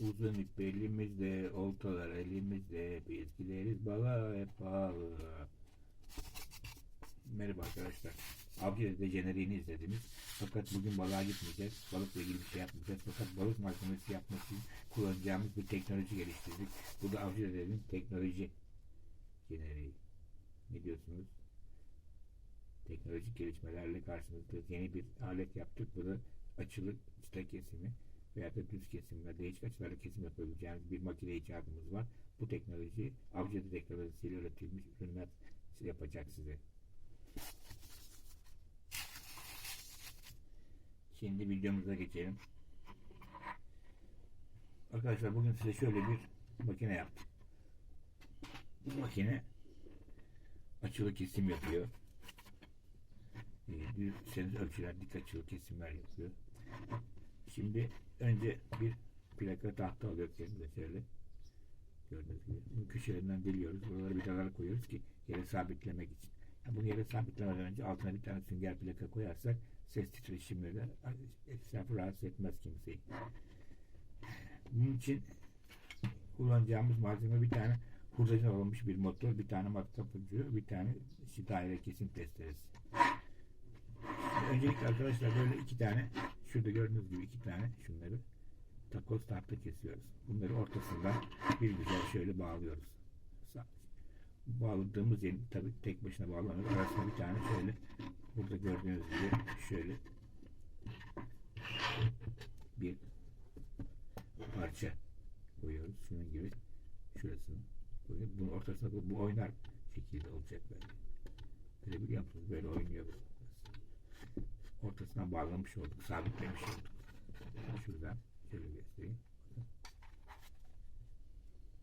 Uzun ip elimizde, oltalar elimizde, biz gideriz balığa hep pahalı. Merhaba arkadaşlar. Avcı'da jeneriğini izlediniz. Fakat bugün balığa gitmeyeceğiz. Balıkla ilgili bir şey yapmayacağız. Fakat balık malzemesi yapmak için kullanacağımız bir teknoloji geliştirdik. Bu da Avcı'nın teknoloji jeneriği. Ne diyorsunuz? Teknolojik gelişmelerle karşınızdayız. Yeni bir alet yaptık. Bu da açılı çıta kesimi veya da düz kesim ve değişik açılarla kesim yapabileceğiniz bir makine icadımız var. Bu teknoloji avcı teknolojisiyle üretilmiş ürünler yapacak size. Şimdi videomuza geçelim. Arkadaşlar bugün size şöyle bir makine yaptım. Bu makine açılı kesim yapıyor. Ee, Düzseniz ölçüler dik açılı kesimler yapıyor. Şimdi önce bir plaka tahta alıyoruz kendimize şöyle. Gördüğünüz gibi. Bunu köşelerinden deliyoruz. Buralara vidalar koyuyoruz ki yere sabitlemek için. Yani bunu yere sabitlemeden önce altına bir tane sünger plaka koyarsak ses titreşimleri etrafı rahatsız etmez kimseyi. Bunun için kullanacağımız malzeme bir tane hurdacın alınmış bir motor, bir tane matkap ucu, bir tane işte daire kesim testeresi. Öncelikle arkadaşlar böyle iki tane şurada gördüğünüz gibi iki tane şunları takoz tahta kesiyoruz. Bunları ortasından bir güzel şöyle bağlıyoruz. Bağladığımız yerin tabi tek başına bağlamıyor. Arasına bir tane şöyle burada gördüğünüz gibi şöyle bir parça koyuyoruz. Şunun gibi şurasını koyuyoruz. Bunun ortasına bu, bu oynar şekilde olacak böyle. Görebiliyor musunuz? Böyle oynuyor. Ortasına bağlamış olduk. Sabitlemiş olduk. Şuradan şöyle göstereyim.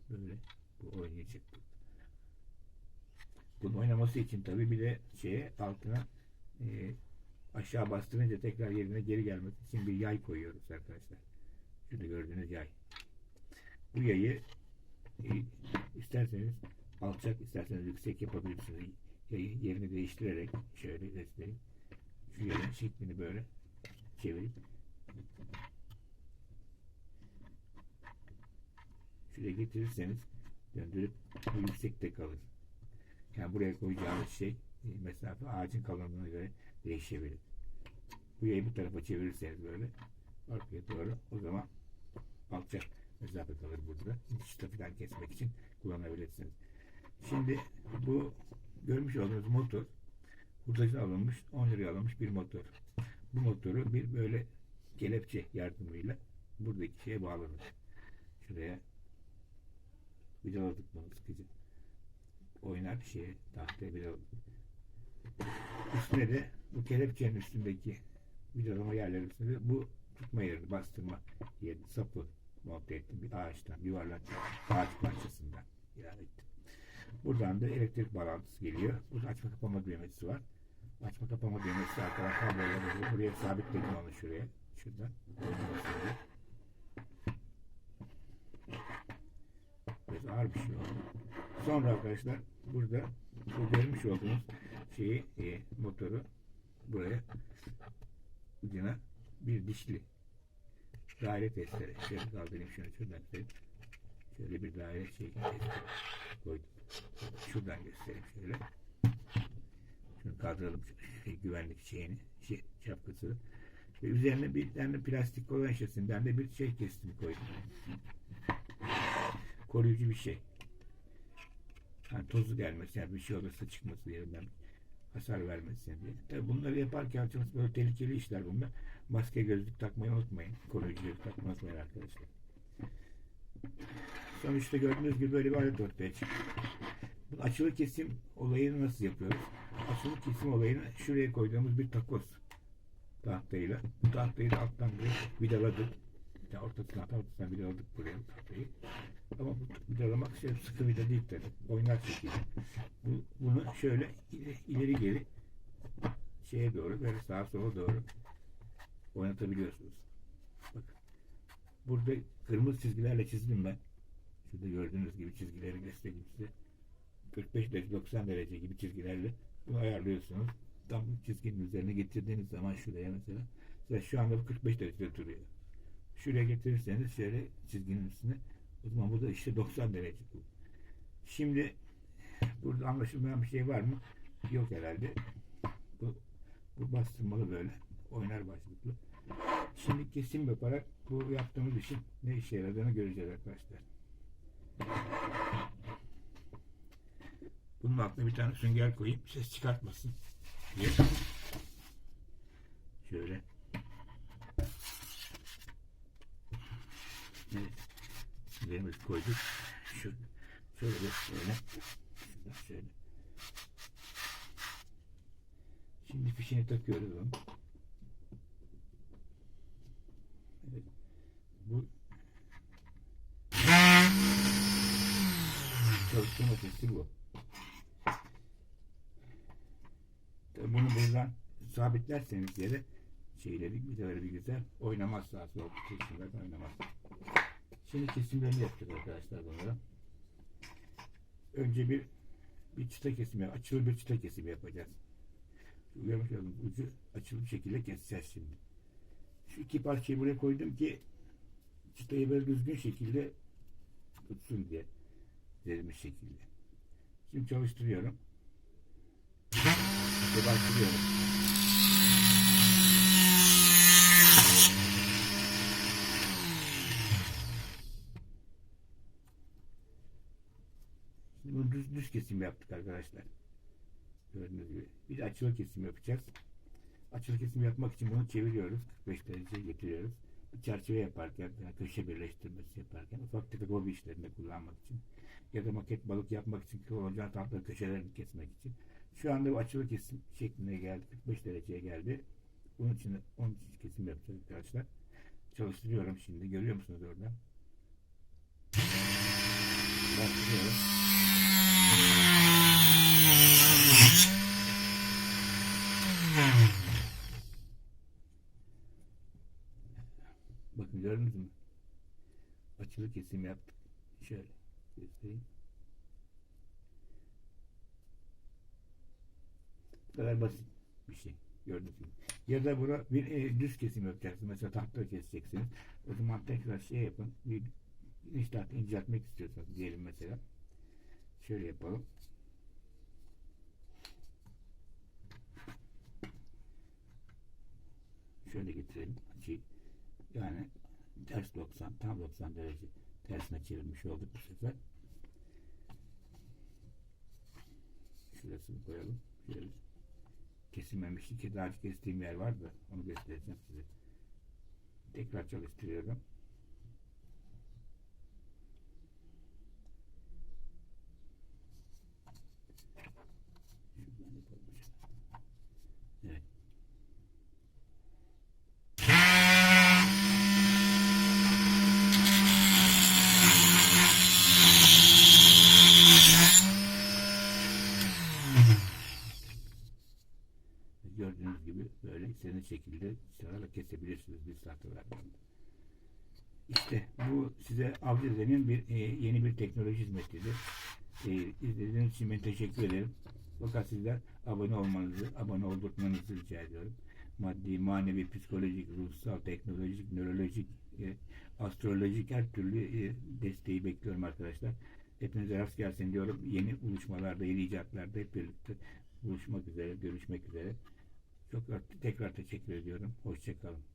Böyle bu oynayacak. Bunun oynaması için tabi bir de şeye altına e, aşağı bastırınca tekrar yerine geri gelmesi için bir yay koyuyoruz arkadaşlar. Şurada gördüğünüz yay. Bu yayı e, isterseniz alçak isterseniz yüksek yapabilirsiniz. Yayı yerini değiştirerek şöyle göstereyim. Yayın şeklini böyle çevirip şuraya getirirseniz döndürüp yüksekte kalır. Yani buraya koyacağımız şey e, mesafe ağacın kalınlığına göre değişebilir. Bu yayı bu tarafa çevirirseniz böyle arkaya doğru o zaman alçak mesafe kalır burada. İnişte falan kesmek için kullanabilirsiniz. Şimdi bu görmüş olduğunuz motor hurdacı alınmış 10 liraya alınmış bir motor. Bu motoru bir böyle kelepçe yardımıyla buradaki şeye bağlanır. Şuraya vidaladık bunu sıkıcı. Oynar şeye tahtaya vidaladık. Üstüne de bu kelepçenin üstündeki vidalama yerleri üstünde bu tutma yerini bastırma yerini sapı monte ettim bir ağaçtan yuvarlak ağaç parçasından ilave ettim. Buradan da elektrik bağlantısı geliyor. Burada açma kapama düğmesi var. Açma kapama düğmesi arkadan kabloları buraya sabitledim onu şuraya. Şuradan. Biraz ağır bir şey oldu. Sonra arkadaşlar burada bu görmüş olduğunuz şeyi e, motoru buraya ucuna bir dişli daire testere. Şöyle kaldırayım şunu şuradan göstereyim. Şöyle bir daire testere koydum. Şuradan göstereyim şöyle. Şunu kaldıralım şey, güvenlik şeyini, şey, şapkası. Ve üzerine bir tane plastik olan şişesinden de bir şey kestim koydum. Koruyucu bir şey. Yani tozu gelmesin, yani bir şey olursa çıkması yerinden hasar vermesin diye. Tabii bunları yaparken çok böyle tehlikeli işler bunlar. Maske gözlük takmayı unutmayın. Koruyucu takmayı unutmayın arkadaşlar. Sonuçta gördüğünüz gibi böyle bir alet ortaya çıktı. Bu açılı kesim olayını nasıl yapıyoruz? Açılı kesim olayını şuraya koyduğumuz bir takoz tahtayla. Bu tahtayı da alttan bir vidaladık. Yani ortasına ortasına vidaladık buraya tahtayı. Ama bu vidalamak şey sıkı vida değil tabi. Oynar şekilde. Bu, bunu şöyle ileri, ileri geri şeye doğru böyle sağa sola doğru oynatabiliyorsunuz. Burada kırmızı çizgilerle çizdim ben. Şurada gördüğünüz gibi çizgileri göstereyim size. 45 derece 90 derece gibi çizgilerle bunu ayarlıyorsunuz. Tam çizginin üzerine getirdiğiniz zaman şuraya mesela, mesela şu anda bu 45 derecede duruyor. Şuraya getirirseniz şöyle çizginin üstüne o zaman burada işte 90 derece. Şimdi burada anlaşılmayan bir şey var mı? Yok herhalde. Bu, bu bastırmalı böyle. Oynar başlıklı. Şimdi kesim yaparak bu yaptığımız işin ne işe yaradığını göreceğiz arkadaşlar. Bunun altına bir tane sünger koyayım. Ses çıkartmasın diye. Şöyle. Evet. Süngerimizi koyduk. Şöyle. Şöyle. Şöyle. Şöyle. Şimdi fişini takıyoruz onu. Evet. Bu çalıştırma sesi bu. Tabii Bunu buradan sabitlerseniz yere şeyleri vidaları bir güzel oynamaz sağa sola kesimler oynamaz. Şimdi kesimlerini yapacağız arkadaşlar bunları. Önce bir bir çıta kesimi, açılı bir çıta kesimi yapacağız. Görmüş olduğunuz ucu açılı bir şekilde keseceğiz şimdi. Şu iki parçayı buraya koydum ki çıtayı böyle düzgün şekilde tutsun diye verilmiş şekilde. Şimdi çalıştırıyorum. Ve başlıyorum. Şimdi bunu düz, düz kesim yaptık arkadaşlar. Gördüğünüz gibi. Bir açılı kesim yapacağız. Açılı kesim yapmak için bunu çeviriyoruz. 45 dereceye getiriyoruz. Çerçeve yaparken, yani köşe birleştirmesi yaparken, ufak tefek hobi işlerinde kullanmak için ya da maket balık yapmak için kullanacağın tatlı köşelerini kesmek için. Şu anda bu açılı kesim şekline geldi. 45 dereceye geldi. Bunun için 13 kesim yapacağız arkadaşlar. Çalıştırıyorum şimdi. Görüyor musunuz orada? Bastırıyorum. Bakın gördünüz mü? Açılı kesim yaptık. Şöyle göstereyim. Bu kadar basit bir şey. Gördüğünüz gibi. Ya da buna bir e, düz kesim yapacaksınız. Mesela tahta keseceksiniz. O zaman tekrar şey yapın. Bir işte inceltmek istiyorsanız diyelim mesela. Şöyle yapalım. Şöyle getirelim. Yani ters 90, tam 90 derece tersine çevirmiş olduk bu sefer. Şurasını koyalım. Şöyle kesilmemişti ki daha önce kestiğim yer var da onu göstereceğim size. Tekrar çalıştırıyorum. Şuradan yapalım. Evet. Gördüğünüz gibi böyle istediğiniz şekilde sırayla kesebilirsiniz bir tahtalardan. İşte bu size Avcıze'nin bir e, yeni bir teknoloji hizmetidir. E, izlediğiniz için ben teşekkür ederim. Fakat sizler abone olmanızı, abone oldurtmanızı rica ediyorum. Maddi, manevi, psikolojik, ruhsal, teknolojik, nörolojik, e, astrolojik her türlü e, desteği bekliyorum arkadaşlar. Hepinize rast gelsin diyorum. Yeni buluşmalarda, yeni icatlarda hep birlikte buluşmak üzere, görüşmek üzere. Çok tekrar teşekkür ediyorum. Hoşçakalın.